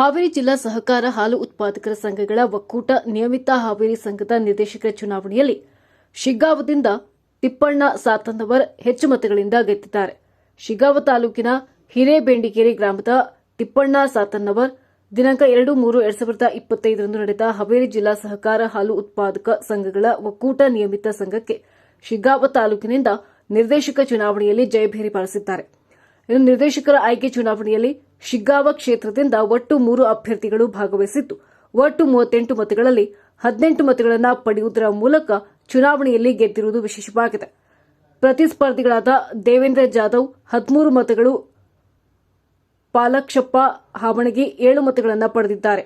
ಹಾವೇರಿ ಜಿಲ್ಲಾ ಸಹಕಾರ ಹಾಲು ಉತ್ಪಾದಕರ ಸಂಘಗಳ ಒಕ್ಕೂಟ ನಿಯಮಿತ ಹಾವೇರಿ ಸಂಘದ ನಿರ್ದೇಶಕರ ಚುನಾವಣೆಯಲ್ಲಿ ಶಿಗ್ಗಾವದಿಂದ ತಿಪ್ಪಣ್ಣ ಸಾತಂದವರ್ ಹೆಚ್ಚು ಮತಗಳಿಂದ ಗೆದ್ದಿದ್ದಾರೆ. ಶಿಗಾವ ತಾಲೂಕಿನ ಹಿರೇಬೆಂಡಿಗೇರಿ ಗ್ರಾಮದ ತಿಪ್ಪಣ್ಣ ಸಾತನ್ನವರ್ ದಿನಾಂಕ ಎರಡು ಮೂರು ಎರಡ್ ಸಾವಿರದ ಇಪ್ಪತ್ತೈದರಂದು ನಡೆದ ಹಾವೇರಿ ಜಿಲ್ಲಾ ಸಹಕಾರ ಹಾಲು ಉತ್ಪಾದಕ ಸಂಘಗಳ ಒಕ್ಕೂಟ ನಿಯಮಿತ ಸಂಘಕ್ಕೆ ಶಿಗಾವ ತಾಲೂಕಿನಿಂದ ನಿರ್ದೇಶಕ ಚುನಾವಣೆಯಲ್ಲಿ ಜಯಭೇರಿ ಬಾರಿಸಿದ್ದಾರೆ ಇನ್ನು ನಿರ್ದೇಶಕರ ಆಯ್ಕೆ ಚುನಾವಣೆಯಲ್ಲಿ ಶಿಗ್ಗಾವ ಕ್ಷೇತ್ರದಿಂದ ಒಟ್ಟು ಮೂರು ಅಭ್ಯರ್ಥಿಗಳು ಭಾಗವಹಿಸಿದ್ದು, ಒಟ್ಟು ಮೂವತ್ತೆಂಟು ಮತಗಳಲ್ಲಿ ಹದಿನೆಂಟು ಮತಗಳನ್ನು ಪಡೆಯುವುದರ ಮೂಲಕ ಚುನಾವಣೆಯಲ್ಲಿ ಗೆದ್ದಿರುವುದು ವಿಶೇಷವಾಗಿದೆ. ಪ್ರತಿಸ್ಪರ್ಧಿಗಳಾದ ದೇವೇಂದ್ರ ಜಾಧವ್ ಹದಿಮೂರು ಮತಗಳು, ಪಾಲಕ್ಷಪ್ಪ ಹಾವಣಗಿ ಏಳು ಮತಗಳನ್ನು ಪಡೆದಿದ್ದಾರೆ.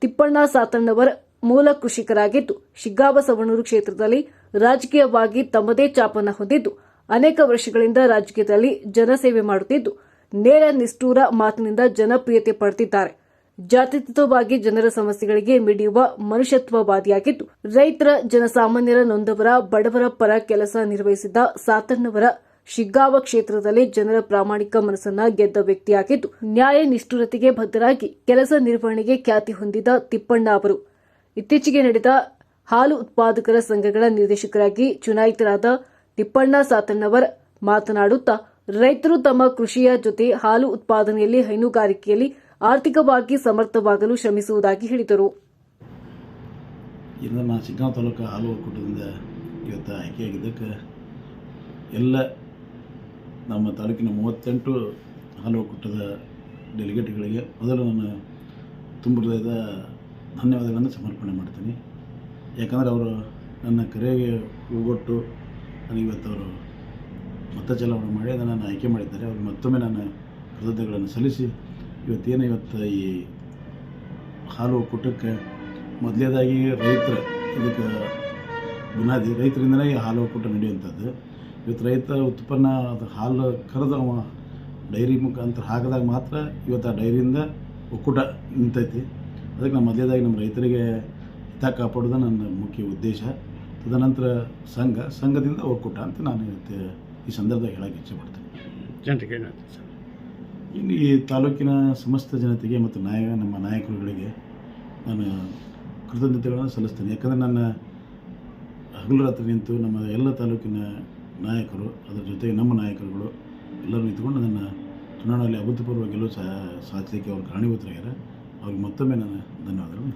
ತಿಪ್ಪಣ್ಣ ಸಾತಣ್ಣವರ್ ಮೂಲ ಕೃಷಿಕರಾಗಿದ್ದು, ಶಿಗ್ಗಾವ ಸವಣೂರು ಕ್ಷೇತ್ರದಲ್ಲಿ ರಾಜಕೀಯವಾಗಿ ತಮ್ಮದೇ ಚಾಪನ್ನ ಹೊಂದಿದ್ದು ಅನೇಕ ವರ್ಷಗಳಿಂದ ರಾಜಕೀಯದಲ್ಲಿ ಜನಸೇವೆ ಮಾಡುತ್ತಿದ್ದು, ನೇರ ನಿಷ್ಠೂರ ಮಾತಿನಿಂದ ಜನಪ್ರಿಯತೆ ಪಡೆದಿದ್ದಾರೆ. ಜಾತ್ಯತೀತವಾಗಿ ಜನರ ಸಮಸ್ಯೆಗಳಿಗೆ ಮಿಡಿಯುವ ಮನುಷ್ಯತ್ವವಾದಿಯಾಗಿದ್ದು, ರೈತರ ಜನಸಾಮಾನ್ಯರ ನೊಂದವರ ಬಡವರ ಪರ ಕೆಲಸ ನಿರ್ವಹಿಸಿದ್ದ ಸಾತಣ್ಣವರ ಶಿಗ್ಗಾವ ಕ್ಷೇತ್ರದಲ್ಲಿ ಜನರ ಪ್ರಾಮಾಣಿಕ ಮನಸ್ಸನ್ನ ಗೆದ್ದ ವ್ಯಕ್ತಿಯಾಗಿದ್ದು, ನ್ಯಾಯ ನಿಷ್ಠುರತೆಗೆ ಬದ್ಧರಾಗಿ ಕೆಲಸ ನಿರ್ವಹಣೆಗೆ ಖ್ಯಾತಿ ಹೊಂದಿದ ತಿಪ್ಪಣ್ಣ ಅವರು. ಇತ್ತೀಚೆಗೆ ನಡೆದ ಹಾಲು ಉತ್ಪಾದಕರ ಸಂಘಗಳ ನಿರ್ದೇಶಕರಾಗಿ ಚುನಾಯಿತರಾದ ತಿಪ್ಪಣ್ಣ ಸಾತಣ್ಣವರ್ ಮಾತನಾಡುತ್ತಾ, ರೈತರು ತಮ್ಮ ಕೃಷಿಯ ಜೊತೆ ಹಾಲು ಉತ್ಪಾದನೆಯಲ್ಲಿ ಹೈನುಗಾರಿಕೆಯಲ್ಲಿ ಆರ್ಥಿಕವಾಗಿ ಸಮರ್ಥವಾಗಲು ಶ್ರಮಿಸುವುದಾಗಿ ಹೇಳಿದರು. ಇನ್ನು ಹಾಲು ಒಕ್ಕೂಟದಿಂದ ಇವತ್ತು ಆಯ್ಕೆಯಾಗಿದ್ದಕ್ಕೆ ಎಲ್ಲ ನಮ್ಮ ತಾಲೂಕಿನ ಮೂವತ್ತೆಂಟು ಹಾಲು ಒಕ್ಕೂಟದ ಡೆಲಿಗೇಟ್ಗಳಿಗೆ ಮೊದಲು ನಾನು ತುಂಬ ಹೃದಯದ ಧನ್ಯವಾದಗಳನ್ನು ಸಮರ್ಪಣೆ ಮಾಡ್ತೀನಿ. ಯಾಕಂದರೆ ಅವರು ನನ್ನ ಕರೆಗೆ ಹೋಗೊಟ್ಟು ನನಗೆ ಇವತ್ತು ಅವರು ಮತ ಚಲಾವಣೆ ಮಾಡಿ ನನ್ನನ್ನು ಆಯ್ಕೆ ಮಾಡಿದ್ದಾರೆ. ಅವ್ರಿಗೆ ಮತ್ತೊಮ್ಮೆ ನಾನು ಕೃತಜ್ಞತೆಗಳನ್ನು ಸಲ್ಲಿಸಿ ಇವತ್ತೇನು ಇವತ್ತು ಈ ಹಾಲು ಒಕ್ಕೂಟಕ್ಕೆ ಮೊದಲೇದಾಗಿ ರೈತರ ಇದಕ್ಕೆ ಬುನಾದಿ, ರೈತರಿಂದನೇ ಈ ಹಾಲು ಒಕ್ಕೂಟ ನಡೆಯುವಂಥದ್ದು. ಇವತ್ತು ರೈತ ಉತ್ಪನ್ನ ಅದು ಹಾಲು ಕರೆದು ಅವ ಡೈರಿ ಮುಖಾಂತರ ಹಾಕಿದಾಗ ಮಾತ್ರ ಇವತ್ತು ಆ ಡೈರಿಯಿಂದ ಒಕ್ಕೂಟ ನಿಂತೈತಿ. ಅದಕ್ಕೆ ನಮ್ಮ ಮೊದಲೇದಾಗಿ ನಮ್ಮ ರೈತರಿಗೆ ಹಿತ ಕಾಪಾಡೋದು ನನ್ನ ಮುಖ್ಯ ಉದ್ದೇಶ. ತದನಂತರ ಸಂಘ ಸಂಘದಿಂದ ಒಕ್ಕೂಟ ಅಂತ ನಾನು ಇವತ್ತು ಈ ಸಂದರ್ಭದಾಗ ಇಚ್ಛೆ ಪಡ್ತೀನಿ ಜನರಿಗೆ ಸರ್. ಇನ್ನು ಈ ತಾಲೂಕಿನ ಸಮಸ್ತ ಜನತೆಗೆ ಮತ್ತು ನಾಯ ನಮ್ಮ ನಾಯಕರುಗಳಿಗೆ ನಾನು ಕೃತಜ್ಞತೆಗಳನ್ನು ಸಲ್ಲಿಸ್ತೇನೆ. ಯಾಕಂದರೆ ನನ್ನ ಹಗಲು ರಾತ್ರಿ ನಿಂತು ನಮ್ಮ ಎಲ್ಲ ತಾಲೂಕಿನ ನಾಯಕರು ಅದರ ಜೊತೆಗೆ ನಮ್ಮ ನಾಯಕರುಗಳು ಎಲ್ಲರೂ ನಿಂತ್ಕೊಂಡು ನನ್ನ ಚುನಾವಣೆಯಲ್ಲಿ ಅಭೂತಪೂರ್ವ ಗೆಲುವು ಸಾ ಸಾಧಿಸಲಿಕ್ಕೆ ಅವರು ಕಾರಣೀಭೂತರಾಗ್ಯಾರ. ಅವ್ರಿಗೆ ಮತ್ತೊಮ್ಮೆ ನಾನು ಧನ್ಯವಾದಗಳು